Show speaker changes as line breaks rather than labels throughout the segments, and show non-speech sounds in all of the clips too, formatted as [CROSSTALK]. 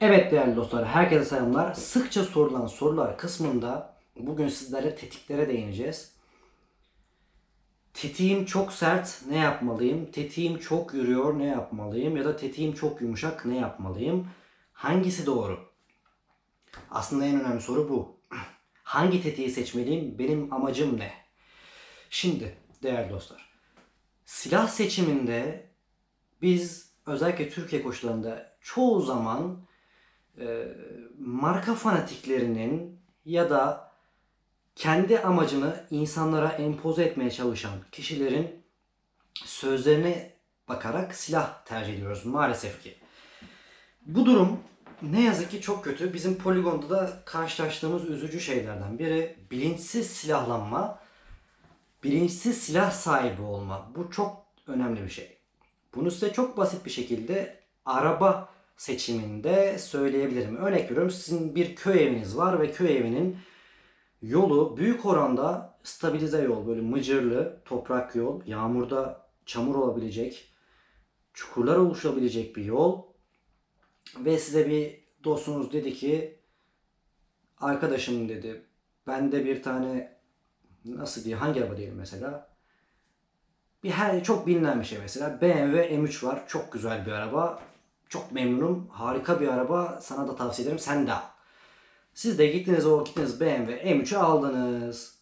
Evet değerli dostlar, herkese selamlar. Sıkça sorulan sorular kısmında bugün sizlerle tetiklere değineceğiz. Tetiğim çok sert, ne yapmalıyım? Tetiğim çok yürüyor, ne yapmalıyım? Ya da tetiğim çok yumuşak, ne yapmalıyım? Hangisi doğru? Aslında en önemli soru bu. [CLEARS THROAT] Hangi tetiği seçmeliyim? Benim amacım ne? Şimdi değerli dostlar, silah seçiminde biz özellikle Türkiye koşullarında çoğu zaman e, marka fanatiklerinin ya da kendi amacını insanlara empoze etmeye çalışan kişilerin sözlerine bakarak silah tercih ediyoruz maalesef ki. Bu durum ne yazık ki çok kötü. Bizim poligonda da karşılaştığımız üzücü şeylerden biri bilinçsiz silahlanma, bilinçsiz silah sahibi olma. Bu çok önemli bir şey. Bunu size çok basit bir şekilde araba seçiminde söyleyebilirim. Örnek veriyorum sizin bir köy eviniz var ve köy evinin yolu büyük oranda stabilize yol. Böyle mıcırlı toprak yol. Yağmurda çamur olabilecek, çukurlar oluşabilecek bir yol. Ve size bir dostunuz dedi ki arkadaşım dedi bende bir tane nasıl diye hangi araba diyelim mesela bir her çok bilinen bir şey mesela BMW M3 var. Çok güzel bir araba. Çok memnunum. Harika bir araba. Sana da tavsiye ederim. Sen de al. Siz de gittiniz o gittiniz BMW M3'ü aldınız.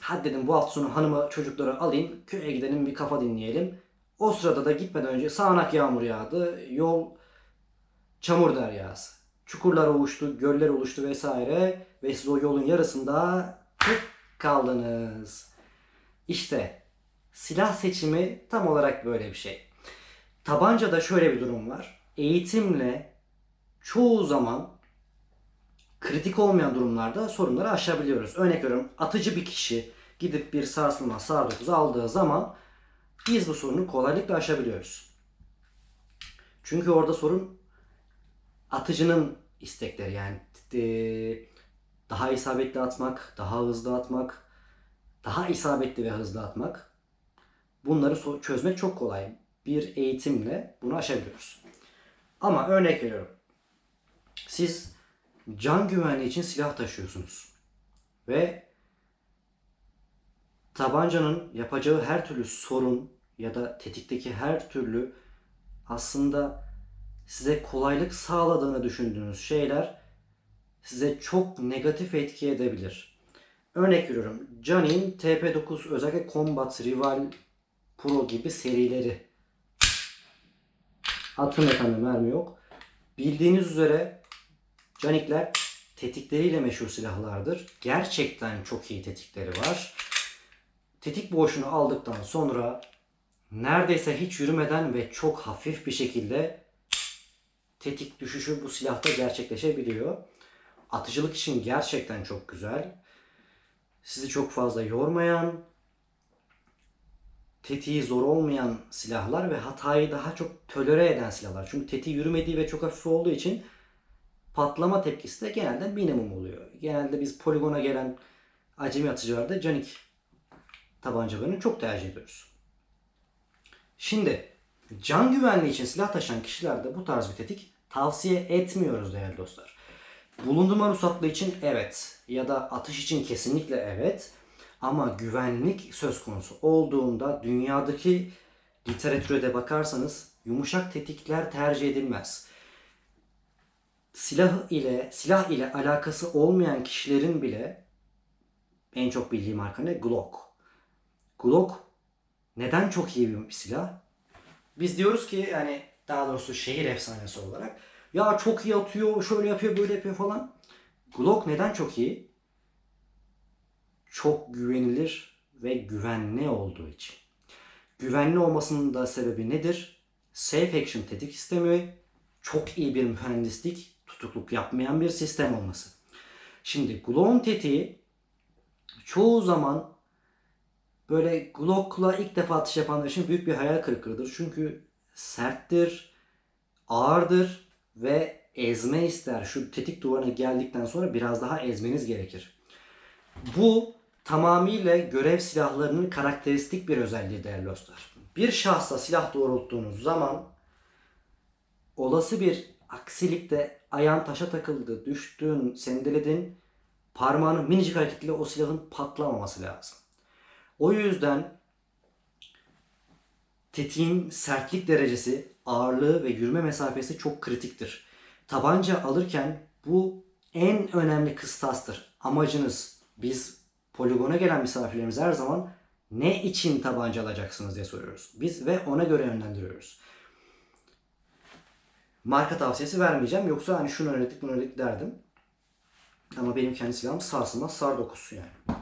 Hadi dedim bu hafta sonu hanımı çocukları alayım. Köye gidelim bir kafa dinleyelim. O sırada da gitmeden önce sağanak yağmur yağdı. Yol çamur deryası. Çukurlar oluştu, göller oluştu vesaire. Ve siz o yolun yarısında tık kaldınız. İşte silah seçimi tam olarak böyle bir şey. Tabancada şöyle bir durum var. Eğitimle çoğu zaman kritik olmayan durumlarda sorunları aşabiliyoruz. Örnek veriyorum atıcı bir kişi gidip bir sarsılma sağ 9 aldığı zaman biz bu sorunu kolaylıkla aşabiliyoruz. Çünkü orada sorun atıcının istekleri yani eee, daha isabetli atmak, daha hızlı atmak, daha isabetli ve hızlı atmak. Bunları çözmek çok kolay. Bir eğitimle bunu aşabiliyoruz. Ama örnek veriyorum. Siz can güvenliği için silah taşıyorsunuz. Ve tabancanın yapacağı her türlü sorun ya da tetikteki her türlü aslında size kolaylık sağladığını düşündüğünüz şeyler size çok negatif etki edebilir. Örnek veriyorum. Canin TP9 özellikle Combat Rival Pro gibi serileri. Atım efendim mermi yok. Bildiğiniz üzere canikler tetikleriyle meşhur silahlardır. Gerçekten çok iyi tetikleri var. Tetik boşunu aldıktan sonra neredeyse hiç yürümeden ve çok hafif bir şekilde tetik düşüşü bu silahta gerçekleşebiliyor. Atıcılık için gerçekten çok güzel. Sizi çok fazla yormayan, tetiği zor olmayan silahlar ve hatayı daha çok tolere eden silahlar. Çünkü tetiği yürümediği ve çok hafif olduğu için patlama tepkisi de genelde minimum oluyor. Genelde biz poligona gelen acemi atıcılarda canik tabancalarını çok tercih ediyoruz. Şimdi can güvenliği için silah taşıyan kişilerde bu tarz bir tetik tavsiye etmiyoruz değerli dostlar. Bulundurma ruhsatlı için evet ya da atış için kesinlikle evet. Ama güvenlik söz konusu olduğunda dünyadaki literatüre de bakarsanız yumuşak tetikler tercih edilmez. Silah ile silah ile alakası olmayan kişilerin bile en çok bildiği marka ne? Glock. Glock neden çok iyi bir silah? Biz diyoruz ki yani daha doğrusu şehir efsanesi olarak ya çok iyi atıyor, şöyle yapıyor, böyle yapıyor falan. Glock neden çok iyi? Çok güvenilir ve güvenli olduğu için. Güvenli olmasının da sebebi nedir? Safe Action tetik sistemi, çok iyi bir mühendislik, tutukluk yapmayan bir sistem olması. Şimdi Glock'un tetiği çoğu zaman böyle Glock'la ilk defa atış yapanlar için büyük bir hayal kırıklığıdır. Çünkü serttir, ağırdır ve ezme ister. Şu tetik duvarına geldikten sonra biraz daha ezmeniz gerekir. Bu tamamıyla görev silahlarının karakteristik bir özelliği değerli dostlar. Bir şahsa silah doğrulttuğunuz zaman olası bir aksilikte ayağın taşa takıldı, düştün, sendeledin. Parmağının minicik hareketle o silahın patlamaması lazım. O yüzden tetiğin sertlik derecesi, ağırlığı ve yürüme mesafesi çok kritiktir. Tabanca alırken bu en önemli kıstastır. Amacınız biz poligona gelen misafirlerimiz her zaman ne için tabanca alacaksınız diye soruyoruz. Biz ve ona göre yönlendiriyoruz. Marka tavsiyesi vermeyeceğim. Yoksa hani şunu öğrettik bunu öğrettik derdim. Ama benim kendi silahım sarsılmaz sar dokusu yani.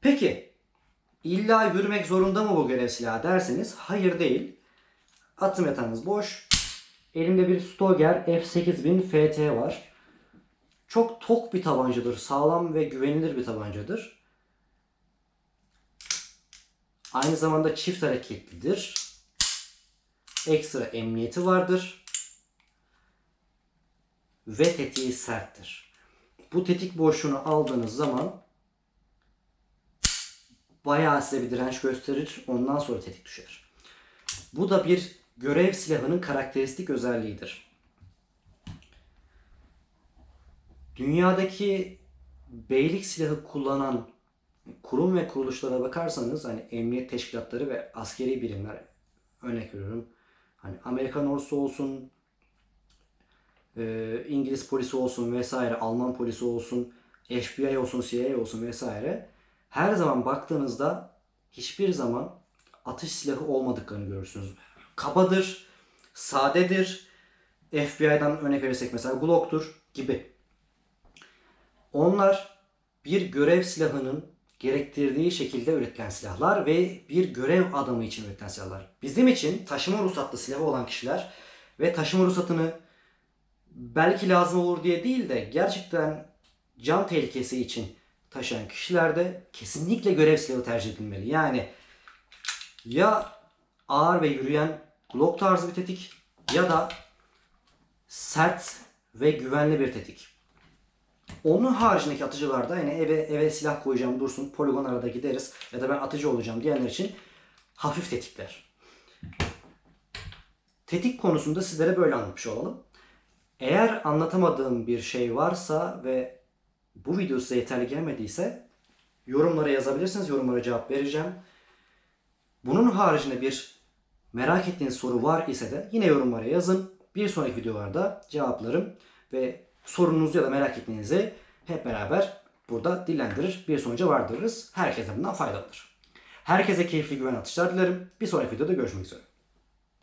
Peki illa yürümek zorunda mı bu görev silahı derseniz hayır değil. Atım yatağınız boş. Elimde bir Stoger F8000 FT var. Çok tok bir tabancadır. Sağlam ve güvenilir bir tabancadır. Aynı zamanda çift hareketlidir. Ekstra emniyeti vardır. Ve tetiği serttir. Bu tetik boşluğunu aldığınız zaman bayağı size bir direnç gösterir. Ondan sonra tetik düşer. Bu da bir görev silahının karakteristik özelliğidir. Dünyadaki beylik silahı kullanan kurum ve kuruluşlara bakarsanız hani emniyet teşkilatları ve askeri birimler örnek veriyorum. Hani Amerikan ordusu olsun, e, İngiliz polisi olsun vesaire, Alman polisi olsun, FBI olsun, CIA olsun vesaire. Her zaman baktığınızda hiçbir zaman atış silahı olmadıklarını görürsünüz. Kabadır, sadedir. FBI'dan örnek verirsek mesela Glock'tur gibi. Onlar bir görev silahının gerektirdiği şekilde üretilen silahlar ve bir görev adamı için üretilen silahlar. Bizim için taşıma ruhsatlı silahı olan kişiler ve taşıma ruhsatını belki lazım olur diye değil de gerçekten can tehlikesi için taşıyan kişilerde kesinlikle görev silahı tercih edilmeli. Yani ya ağır ve yürüyen Glock tarzı bir tetik ya da sert ve güvenli bir tetik. Onun haricindeki atıcılarda yani eve eve silah koyacağım dursun poligon arada gideriz ya da ben atıcı olacağım diyenler için hafif tetikler. Tetik konusunda sizlere böyle anlatmış olalım. Eğer anlatamadığım bir şey varsa ve bu video size yeterli gelmediyse yorumlara yazabilirsiniz. Yorumlara cevap vereceğim. Bunun haricinde bir merak ettiğiniz soru var ise de yine yorumlara yazın. Bir sonraki videolarda cevaplarım ve sorununuzu ya da merak ettiğinizi hep beraber burada dillendirir, bir sonuca vardırırız. Herkese bundan faydalıdır. Herkese keyifli güven atışlar dilerim. Bir sonraki videoda görüşmek üzere.